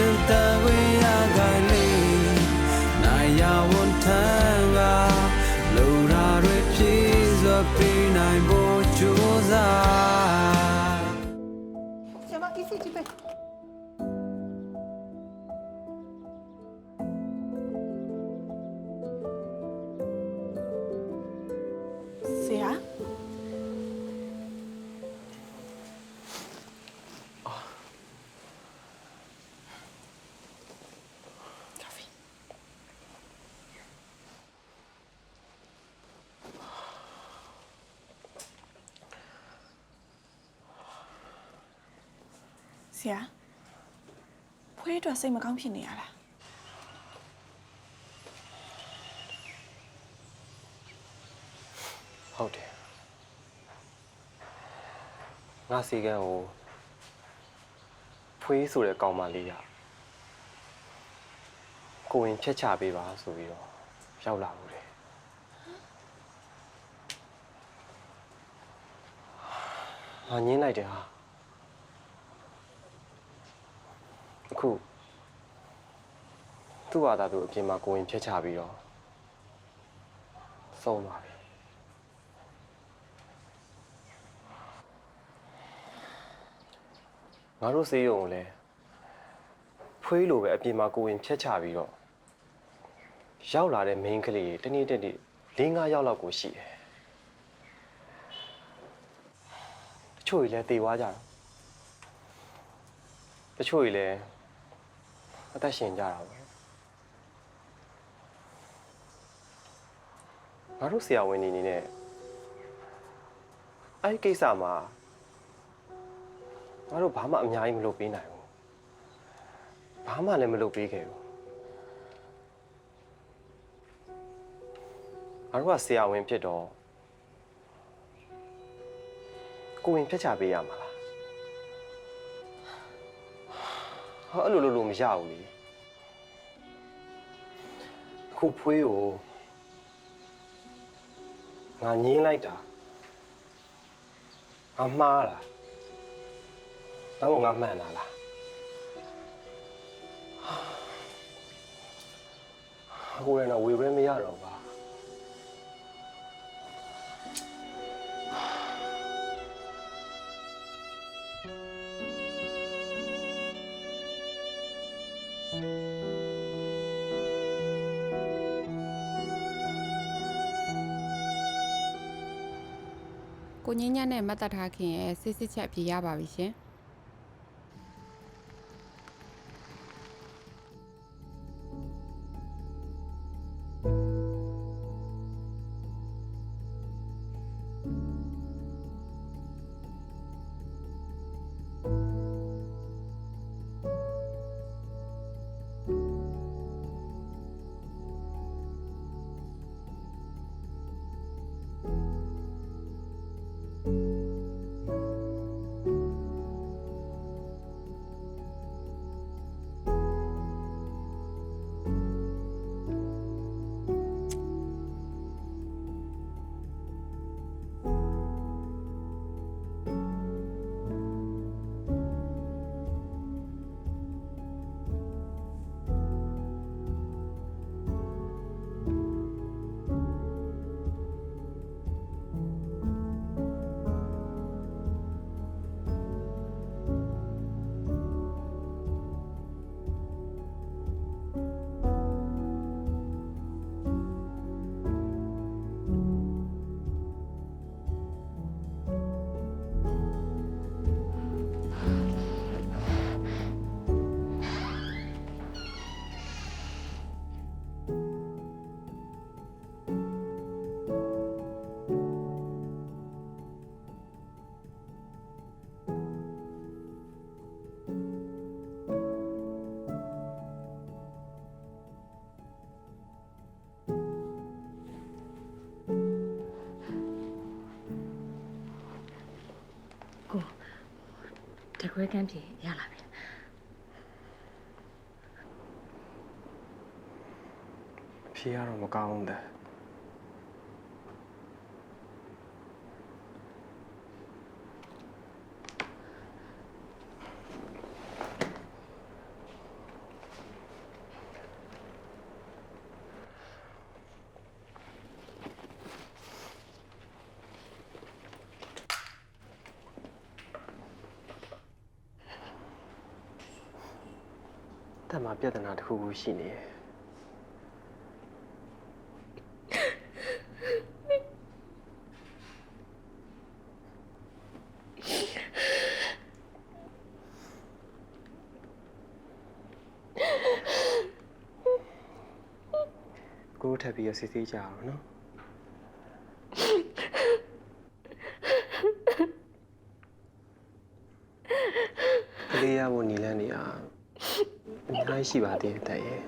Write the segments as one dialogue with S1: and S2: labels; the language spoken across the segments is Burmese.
S1: ရှ
S2: ဆရာ
S3: ဖွေးအတွက်စိတ်မကောင်းဖြစ်နေရလား
S4: ဟုတ်တယ်ငါစီကန်းကိုဖွေးဆိုတဲ့ကောင်မလေးရကိုဝင်ချက်ချပေးပါဆိုပြီးတော့ရောက်လာဘူးတယ်ငါညင်းလိုက်တယ်ဟာ အခုသူ့ဘာသာသူအပြင်မှာကိုဝင်ချက်ချပြီးတော့ဆုံးသွားပြီငါတို့စေးရုံကိုလည်းဖွေးလိုပဲအပြင်မှာကိုဝင်ဖြတ်ချပြီးတော့ရောက်လာတဲ့ main ကလေးတွေတနေ့တက်နေ့၄၅ယောက်လောက်ကိုရှိတယ်တချို့ကြီးလည်းတေသွားကြတယ်တချို့ကြီးလည်း အသက်ရှင်ကြတာပဲငါတို့ဆရာဝန်တွေအနေနဲ့အဲ့ဒီကိစ္စမှာငါတို့ဘာမှအများကြီးမလုပ်ပေးနိုင်ဘူးဘာမှလည်းမလုပ်ပေးခဲ့ဘူးငါတို့ကဆရာဝန်ဖြစ်တော့ကိုဝင်ဖြတ်ချပေးရမှာ ဟာအဲ့လိုလိုလိုမရဘူးလေခုဖွေးကိုငါငင်းလိုက်တာငါမှားလားတော့ငါမှန်လားလားကိုယ်လည်းဝေပဲမရတော့ပါ
S5: ကိုငင်းညံ့နဲ့မတ်တက်ထားခင်ရဲ့စစ်စစ်ချက်အပြေရပါပြီရှင်။။
S6: တကွဲကန်းပြေရလာပြီ
S4: ဖြေရတော့မကောင်းဘူးတဲ့ တက်မှာပြဿနာတစ်ခုခုရှိနေတယ်ကိုထပ်ပြီးရစစ်သေးကြအောင်နော်ကလေးရဖို့နီလန်းနေอ่ะအများ ကြီးရှိပါသေးတယ်တဲ့ရဲ့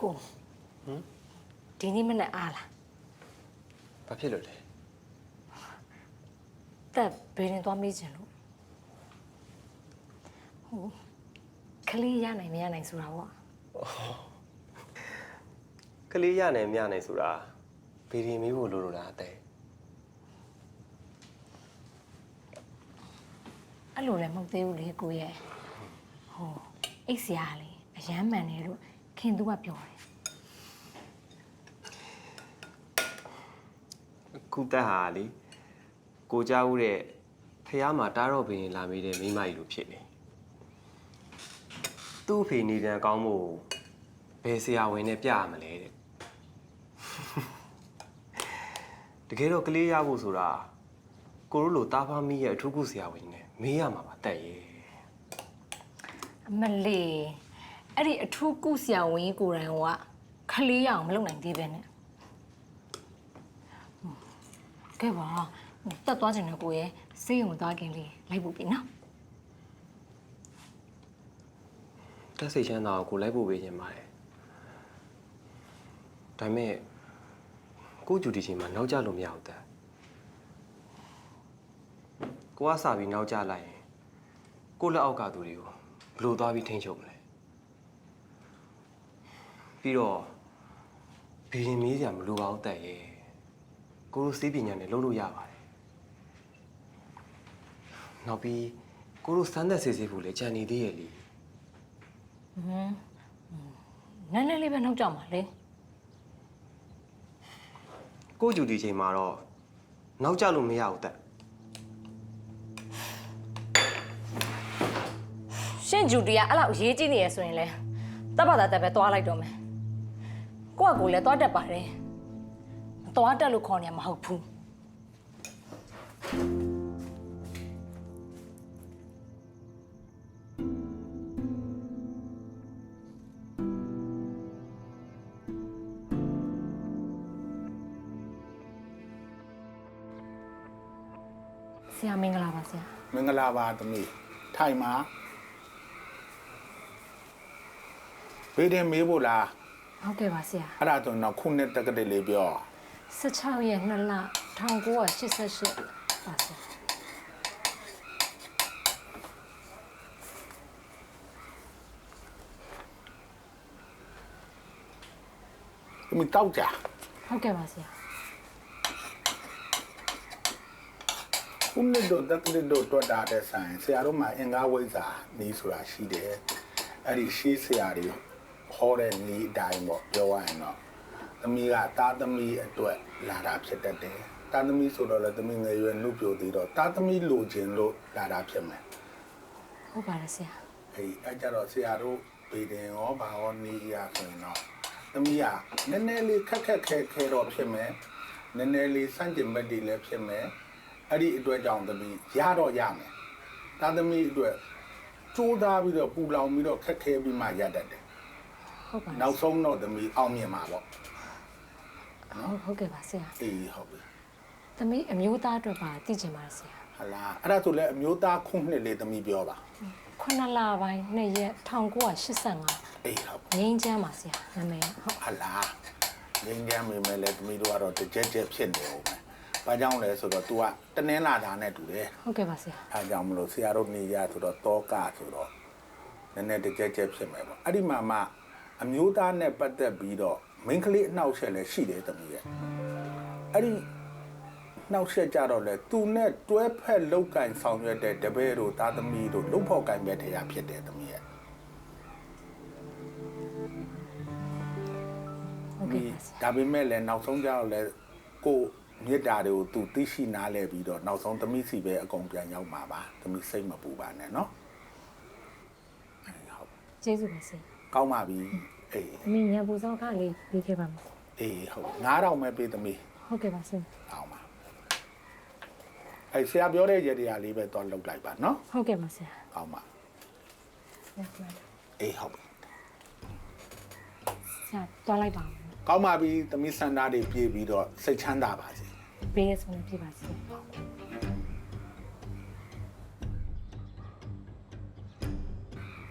S6: ကိုဟမ်ဒီနေ့မနဲ့အားလား
S4: ဘာဖြစ်လို့လဲ
S6: တက်ဘေးရင်သွားမေးချင်လို့ဟိုကလေးရနိုင်မရနိုင်ဆိုတာပေါ့
S4: ကလေးရနိုင်မရနိုင်ဆိုတာဗီဒီမေးဖို့လိုလိုလားအတဲ့
S6: အဲ့လိုလည်းမဟုတ်သေးဘူးလေကိုရဲ့ဟိုအိတ်စရာလေအရမ်းမှန်တယ်လို့ ခင်သူကပြောတယ်
S4: ခုတက်ဟာလေကိုကြောက်တဲ့ဖះမှာတားတော့ဘင်းလာမေးတဲ့မိန်းမကြီးလိုဖြစ်နေသူ့အဖေနေပြန်ကောင်းမို့ဘယ်ဆရာဝန်နဲ့ပြရမလဲတဲ့တကယ်တော့ကလေးရဖို့ဆိုတာကိုတို့လိုတားဖားမိရဲ့အထူးကုဆရာဝန်နဲ့မေးရမှာပါတက်ရဲ့
S6: အမလေး အဲ့ဒီအထူးကုဆရာဝန်ကြီးကိုယ်တိုင်ကခလေးရအောင်မလုပ်နိုင်သေးပဲနဲ့ဟွန်းကဲပါတက်သွားချင်တယ်ကိုရဲ့စေးရုံသွားခင်လေးလိုက်ဖို့ပြီနော်
S4: တက်စိတ်ချမ်းသာကိုကိုလိုက်ဖို့ပေးခြင်းပါတယ်ဒါပေမဲ့ကိုဂျူဒီချင်းမှာနောက်ကျလို့မရဘူးတဲ့ကိုကစာပြီးနောက်ကျလိုက်ရင်ကိုလက်အောက်ကသူတွေကိုဘယ်လိုသွားပြီးထိန်းချုပ်မလဲ ပြီးတော့ဘီရင်မေးစရာမလိုပါဘူးတဲ့ရဲ့ကိုတို့စေးပညာနဲ့လုပ်လို့ရပါတယ်နောက်ပြီးကိုတို့စမ်းသက်စစ်ဆေးဖို့လည်းကြံနေသေးရဲ့လी
S6: ဟွန်းနည်းနည်းလေးပဲနှောက်ကြမှာလေ
S4: ကိုဂျူဒီချိန်မှာတော့နောက်ကျလို့မရဘူးတက်
S6: ရှင့်ဂျူတီကအဲ့လောက်အရေးကြီးနေရဆိုရင်လဲတပ်ပါတာတက်ပဲသွားလိုက်တော့မယ် ကိုကကိုလည်းသွားတက်ပါတယ်မသွားတက်လို့ခေါ်နေမှာမဟုတ်ဘူးဆရာမင်္ဂလာပါဆရာ
S7: မင်္ဂလာပါသမီးထိုင်မှာဘေးတင်မေးဖို့လား
S6: ဟုတ်ကဲ့ပါဆရာ
S7: အဲ့ဒါဆိုရင်တော့ခုနှစ်တက္ကတိလေးပြော
S6: 16ရက်2လ1988ပါဆရာ
S7: သမီးတောက်ကြ
S6: ဟုတ်ကဲ့ပါဆရာ
S7: ခုနှစ်တို့တက္ကတိတို့တွတ်တာတဲ့ဆိုင်ဆရာတို့မှာအင်္ဂါဝိဇ္ဇာနီးဆိုတာရှိတယ်အဲ့ဒီရှိဆရာတွေ ဟဟောတဲ့ဤအတိုင်းပေါ့ပြောရရင်တော့သမီးကတာသမီးအတွက်လာတာဖြစ်တတ်တယ်တာသမီးဆိုတော့လေသမီးငယ်ရွယ်နှုတ်ပြသေးတော့တာသမီးလိုချင်လို့လာတာဖြစ်မယ်
S6: ဟုတ်ပါတယ်ဆရာ
S7: ဟေးအဲကြတော့ဆရာတို့ဗေဒင်ရောဘာရောနေရဆိုရင်တော့သမီးကနည်းနည်းလေးခက်ခက်ခဲခဲတော့ဖြစ်မယ်နည်းနည်းလေးစန့်ကျင်ဘက်တွေလည်းဖြစ်မယ်အဲ့ဒီအတွက်ကြောင့်သမီးရတော့ရမယ်တာသမီးအတွက်ကြိုးစားပြီးတော့ပူလောင်ပြီးတော့ခက်ခဲပြီးမှရတတ်တယ်
S6: ဟုတ်ပါတယ်
S7: နောက်ဆုံးတော့သမီးအောင်မြင်မှာပေါ့
S6: ဟုတ်ဟုတ်ကဲ့ပါဆရာ
S7: အေးဟုတ်ပြီ
S6: သမီးအမျိုးသားအတွက်ပါသိချင်ပါတယ်ဆရာ
S7: ဟလာအဲ့ဒါဆိုလည်းအမျိုးသားခုနှစ်လေးသမီးပြောပါ
S6: ခုနှစ်လပိုင်းနှစ်ရက်1985
S7: အေးဟုတ်
S6: ငင်းချမ်းပါဆရာနာမည်ဟုတ်
S7: ဟလာငင်းကြမ်းမိမယ်လေသမီးတို့ကတော့တကြက်ကြက်ဖြစ်နေအောင်မယ်ဘာကြောင့်လဲဆိုတော့ तू ကတနင်းလာတာနဲ့တူတယ်
S6: ဟုတ်ကဲ့ပါဆရာ
S7: အဲကြောင့်မလို့ဆရာတို့နေရဆိုတော့တောကဆိုတော့နည်းနည်းတကြက်ကြက်ဖြစ်မယ်ပေါ့အဲ့ဒီမှာမှ အမျိုးသားနဲ့ပတ်သက်ပြီးတော့မိန်းကလေးအနှောက်အယှက်လည်းရှိတယ်သမီးရဲ့အဲ့ဒီနှောက်ယှက်ကြတော့လေသူနဲ့တွဲဖက်လောက်ကင်ဆောင်ရွက်တဲ့တပည့်တို့သားသမီးတို့လုံဖို့ကင်ပဲတရားဖြစ်တယ်သမီးရဲ့
S6: ဟုတ်ကဲ့ပါဆရာ
S7: ဒါပေမဲ့လည်းနောက်ဆုံးကြတော့လေကိုမြစ်တာတွေကိုသူသိရှိနားလဲပြီးတော့နောက်ဆုံးသမီးစီပဲအကုန်ပြန်ရောက်မှာပါသမီးစိတ်မပူပါနဲ့နော်အဲ့ဟုတ်
S6: ကျေးဇူးပါဆရာ
S7: ကောင်းပါပြီအေး
S6: သမီးညံပူစောခလေးပြီးခဲ့ပါမယ်
S7: အေးဟုတ်9000ပဲပေးသမီး
S6: ဟုတ်ကဲ့ပါဆရာ
S7: ကောင်းပါအဲ့ဆရာပြောတဲ့ရေတရားလေးပဲတော့လုပ်လိုက်ပါနော်
S6: ဟုတ်ကဲ့ပါဆရာ
S7: ကောင်းပါ
S6: ရပါမယ်
S7: အေးဟုတ်ပြီ
S6: ဆရာတွားလိုက်ပါဦး
S7: ကောင်းပါပြီသမီးစန္ဒာတွေပြေးပြီးတော့စိတ်ချမ်းသာပါစေ
S6: ဘေးရဆုံးပြပါဆရာ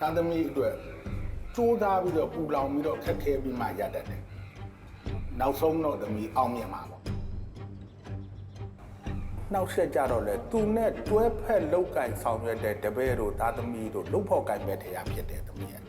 S7: တာသမီးအတွက် စူးစမ်းပြီးတော့ပူလောင်ပြီးတော့ခက်ခဲပြီးမှရတတ်တယ်နောက်ဆုံးတော့သမီးအောင်မြင်မှာပေါ့နောက်ဆက်ကြတော့လေသူနဲ့တွဲဖက်လောက်ကင်ဆောင်ရွက်တဲ့တပည့်တို့သားသမီးတို့လုံဖို့ကင်ပဲတရားဖြစ်တယ်သမီးရဲ့